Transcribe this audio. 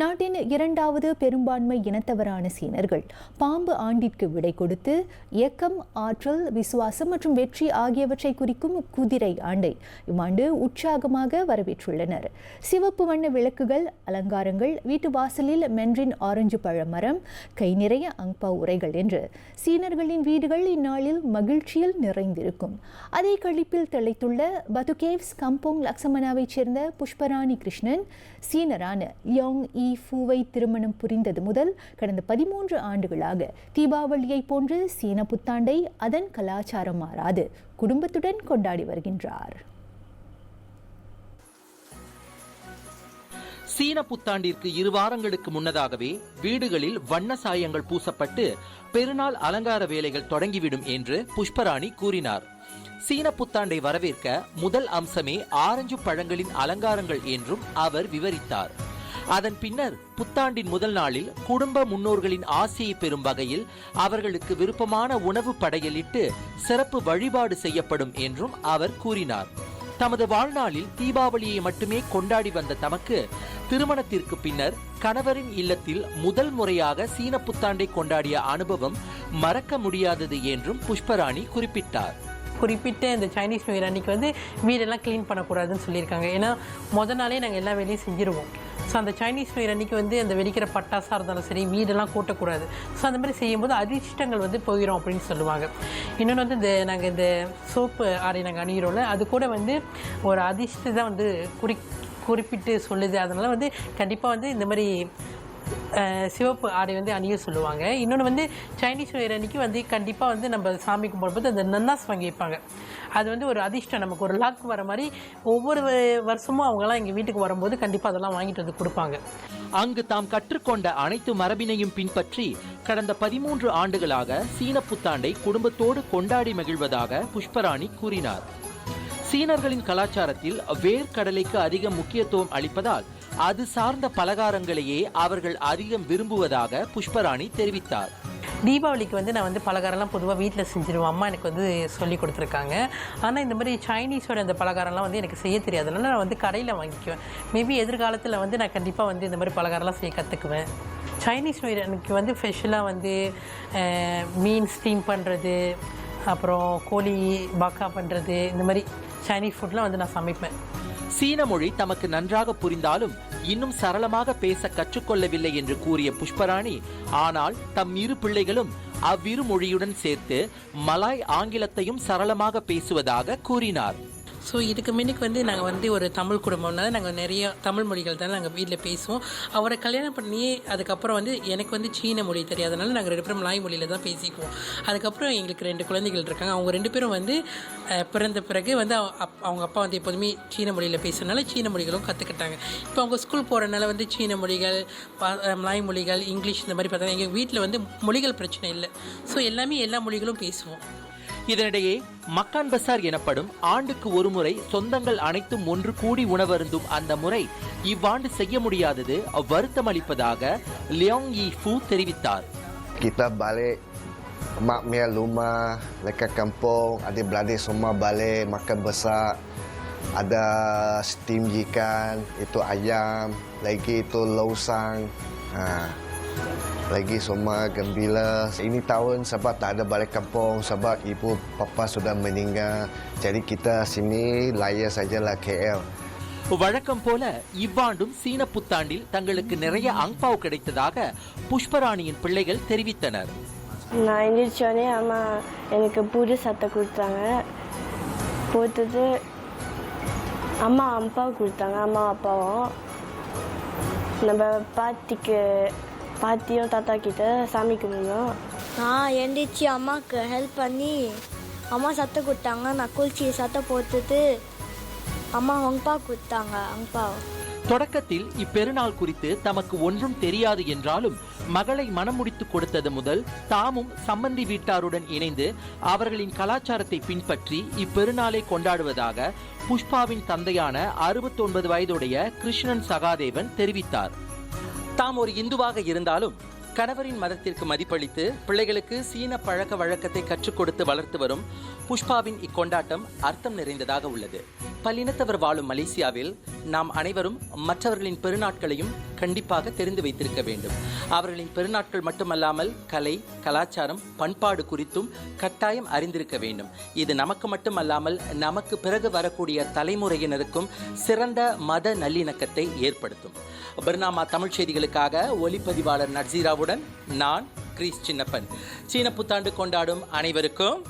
நாட்டின் இரண்டாவது பெரும்பான்மை இனத்தவரான சீனர்கள் பாம்பு ஆண்டிற்கு விடை கொடுத்து இயக்கம் ஆற்றல் விசுவாசம் மற்றும் வெற்றி ஆகியவற்றை குறிக்கும் குதிரை ஆண்டை இவ்வாண்டு உற்சாகமாக வரவேற்றுள்ளனர். சிவப்பு வண்ண விளக்குகள் அலங்காரங்கள் வீட்டு வாசலில் மென்றின் ஆரஞ்சு பழ மரம் கை நிறைய அங்பா உரைகள் என்று சீனர்களின் வீடுகள் இந்நாளில் மகிழ்ச்சியில் நிறைந்திருக்கும். அதே கழிப்பில் திளைத்துள்ள பதுகேவ்ஸ் கம்போங் லக்ஸமனாவைச் சேர்ந்த புஷ்பராணி கிருஷ்ணன் சீனரான யோங் இ. ஃபூவை திருமணம் புரிந்தது முதல் கடந்த பதிமூன்று ஆண்டுகளாக தீபாவளியை போன்று சீன புத்தாண்டை அதன் கலாச்சாரம் மாறாது. குடும்பத்துடன் கொண்டாடி வருகின்றார். சீன புத்தாண்டிற்கு இரு வாரங்களுக்கு முன்னதாகவே வீடுகளில் வண்ண சாயங்கள் பூசப்பட்டு பெருநாள் அலங்கார வேலைகள் தொடங்கிவிடும் என்று புஷ்பராணி கூறினார். சீன புத்தாண்டை வரவேற்க முதல் அம்சமே ஆரஞ்சு பழங்களின் அலங்காரங்கள் என்றும் அவர் விவரித்தார். அதன் பின்னர் புத்தாண்டின் முதல் நாளில் குடும்ப முன்னோர்களின் ஆசையை பெறும் வகையில் அவர்களுக்கு விருப்பமான உணவு படையலிட்டு சிறப்பு வழிபாடு செய்யப்படும் என்றும் அவர் கூறினார். தமது வாழ்நாளில் தீபாவளியை மட்டுமே கொண்டாடி வந்த தமக்கு திருமணத்திற்கு பின்னர் கணவரின் இல்லத்தில் முதல் முறையாக சீன புத்தாண்டை கொண்டாடிய அனுபவம் மறக்க முடியாதது என்றும் புஷ்பராணி குறிப்பிட்டார். குறிப்பிட்ட இந்த சைனீஸ் நியூ இயர் அன்னைக்கு வந்து வீடெல்லாம் க்ளீன் பண்ணக்கூடாதுன்னு சொல்லியிருக்காங்க. ஏன்னா முத நாளே நாங்கள் எல்லா வேலையும் செஞ்சுருவோம். ஸோ அந்த சைனீஸ் நியூ இயர் அன்னைக்கு வந்து அந்த வெடிக்கிற பட்டாசாக இருந்தாலும் சரி வீடெல்லாம் கூட்டக்கூடாது. ஸோ அந்த மாதிரி செய்யும்போது அதிர்ஷ்டங்கள் வந்து போயிடும் அப்படின்னு சொல்லுவாங்க. இன்னொன்று வந்து இந்த நாங்கள் இந்த சோப்பு ஆடை நாங்கள் அணிகிறோம்ல அது கூட வந்து ஒரு அதிர்ஷ்டத்தை தான் வந்து குறி குறிப்பிட்டு சொல்லுது. அதனால் வந்து கண்டிப்பாக வந்து இந்த மாதிரி சிவப்பு ஆடை வந்து அணிய சொல்லுவாங்க. இன்னொன்று வந்து சைனீஸ் நியூ இயர் அன்னைக்கு வந்து கண்டிப்பாக வந்து நம்ம சாமி கும்பிடும்போது அந்த நன்னாஸ் வாங்கி வைப்பாங்க அது வந்து ஒரு அதிர்ஷ்டம். நமக்கு ஒரு லாக் வர மாதிரி ஒவ்வொரு வருஷமும் அவங்கெல்லாம் எங்கள் வீட்டுக்கு வரும்போது கண்டிப்பாக அதெல்லாம் வாங்கிட்டு வந்து கொடுப்பாங்க. அங்கு தாம் கற்றுக்கொண்ட அனைத்து மரபினையும் பின்பற்றி கடந்த பதிமூன்று ஆண்டுகளாக சீன புத்தாண்டை குடும்பத்தோடு கொண்டாடி மகிழ்வதாக புஷ்பராணி கூறினார். சீனர்களின் கலாச்சாரத்தில் வேர்க்கடலைக்கு அதிக முக்கியத்துவம் அளிப்பதால் அது சார்ந்த பலகாரங்களையே அவர்கள் அதிகம் விரும்புவதாக புஷ்பராணி தெரிவித்தார். தீபாவளிக்கு வந்து நான் வந்து பலகாரம்லாம் பொதுவாக வீட்டில் செஞ்சிருவேன். அம்மா எனக்கு வந்து சொல்லி கொடுத்துருக்காங்க. ஆனால் இந்த மாதிரி சைனீஸோட அந்த பலகாரம்லாம் வந்து எனக்கு செய்ய தெரியாது. அதனால் நான் வந்து கடையில் வாங்கிக்குவேன். மேபி எதிர்காலத்தில் வந்து நான் கண்டிப்பாக வந்து இந்த மாதிரி பலகாரம்லாம் செய்ய கற்றுக்குவேன் சைனீஸ் நியூ எனக்கு வந்து ஸ்பெஷலாக வந்து மீன் ஸ்டீம் பண்ணுறது அப்புறம் கோழி பாக்கா பண்ணுறது இந்த மாதிரி சைனீஸ் ஃபுட்லாம் வந்து நான் சமைப்பேன். சீன மொழி தமக்கு நன்றாக புரிந்தாலும் இன்னும் சரளமாக பேச கற்றுக்கொள்ளவில்லை என்று கூறிய புஷ்பராணி ஆனால் தம் இரு பிள்ளைகளும் அவ்விரு மொழியுடன் சேர்த்து மலாய் ஆங்கிலத்தையும் சரளமாக பேசுவதாக கூறினார். ஸோ இதுக்கு முன்னுக்கு வந்து நாங்கள் வந்து ஒரு தமிழ் குடும்பம்னால நாங்கள் நிறைய தமிழ் மொழிகள் தான் நாங்கள் வீட்டில் பேசுவோம். அவரை கல்யாணம் பண்ணி அதுக்கப்புறம் வந்து எனக்கு வந்து சீன மொழி தெரியாதனால நாங்கள் ரெண்டு பேரும் மலாய் மொழியில் தான் பேசிக்குவோம். அதுக்கப்புறம் எங்களுக்கு ரெண்டு குழந்தைகள் இருக்காங்க. அவங்க ரெண்டு பேரும் வந்து பிறந்த பிறகு வந்து அப்- அவங்க அப்பா வந்து எப்போதுமே சீன மொழியில் பேசுறதுனால சீன மொழிகளும் கற்றுக்கிட்டாங்க இப்போ அவங்க ஸ்கூல் போகிறனால வந்து சீன மொழிகள் மலாய் மொழிகள் இங்கிலீஷ் இந்த மாதிரி பார்த்தாங்க எங்கள் வீட்டில் வந்து மொழிகள் பிரச்சனை இல்லை. ஸோ எல்லாமே எல்லா மொழிகளும் பேசுவோம். இதனிடையே மக்கான் பசார் எனப்படும் ஆண்டுக்கு ஒருமுறை சொந்தங்கள் அனைத்தும் ஒன்று கூடி உணவருந்தும் அந்த முறை இவ்வாண்டு செய்ய முடியாதது வருத்தம் அளிப்பதாக லியோங் யி ஃபூ தெரிவித்தார் Kita balik mak mia rumah, dekat kampung, adik-beradik semua balik makan besar. Ada steam ikan, itu ayam, lagi itu lausang. Ha. Lagi semua gembira. Ini tahun sebab tak ada balik kampung, sebab ibu bapa sudah meninggal. Jadi kita sini layar sajalah KL. வழக்கம் போல இவ்வாண்டும் சீன புத்தாண்டில் தங்களுக்கு நிறைய அங்பாவ் கிடைத்ததாக புஷ்பராணியின் பிள்ளைகள் தெரிவித்தனர் நான் எந்திரிச்சோடனே அம்மா எனக்கு புது சட்டை கொடுத்தாங்க போட்டுட்டு அம்மா அப்பா கொடுத்தாங்க அம்மா அப்பாவும் நம்ம பாட்டிக்கு பாட்டியும் தாத்தா கிட்ட சாமி கும்பிடணும் நான் எந்திரிச்சு அம்மாவுக்கு ஹெல்ப் பண்ணி அம்மா சட்டை கொடுத்தாங்க. நான் குளிச்சு சட்டை போட்டுட்டு அம்மா ஹொங்பா கொடுத்தாங்க அங்பா தொடக்கத்தில் இப்பெருநாள் குறித்து தமக்கு ஒன்றும் தெரியாது என்றாலும் மகளை மணமுடித்து கொடுத்தது முதல் தாமும் சம்பந்தி வீட்டாருடன் இணைந்து அவர்களின் கலாச்சாரத்தை பின்பற்றி இப்பெருநாளை கொண்டாடுவதாக புஷ்பாவின் தந்தையான 69 வயதுடைய கிருஷ்ணன் சகாதேவன் தெரிவித்தார். தாம் ஒரு இந்துவாக இருந்தாலும் கணவரின் மதத்திற்கு மதிப்பளித்து பிள்ளைகளுக்கு சீன பழக்க வழக்கத்தை கற்றுக் கொடுத்து வளர்த்து வரும் புஷ்பாவின் இக்கொண்டாட்டம் அர்த்தம் நிறைந்ததாக உள்ளது. பல்லினத்தவர் வாழும் மலேசியாவில் நாம் அனைவரும் மற்றவர்களின் பெருநாட்களையும் கண்டிப்பாக தெரிந்து வைத்திருக்க வேண்டும். அவர்களின் பெருநாட்கள் மட்டுமல்லாமல் கலை கலாச்சாரம் பண்பாடு குறித்தும் கட்டாயம் அறிந்திருக்க வேண்டும். இது நமக்கு மட்டுமல்லாமல் நமக்கு பிறகு வரக்கூடிய தலைமுறையினருக்கும் சிறந்த மத நல்லிணக்கத்தை ஏற்படுத்தும். பர்னாமா தமிழ் செய்திகளுக்காக ஒளிப்பதிவாளர் நட்சீராவுடன் நான் கிரீஸ் சின்னப்பன். சீன புத்தாண்டு கொண்டாடும் அனைவருக்கும்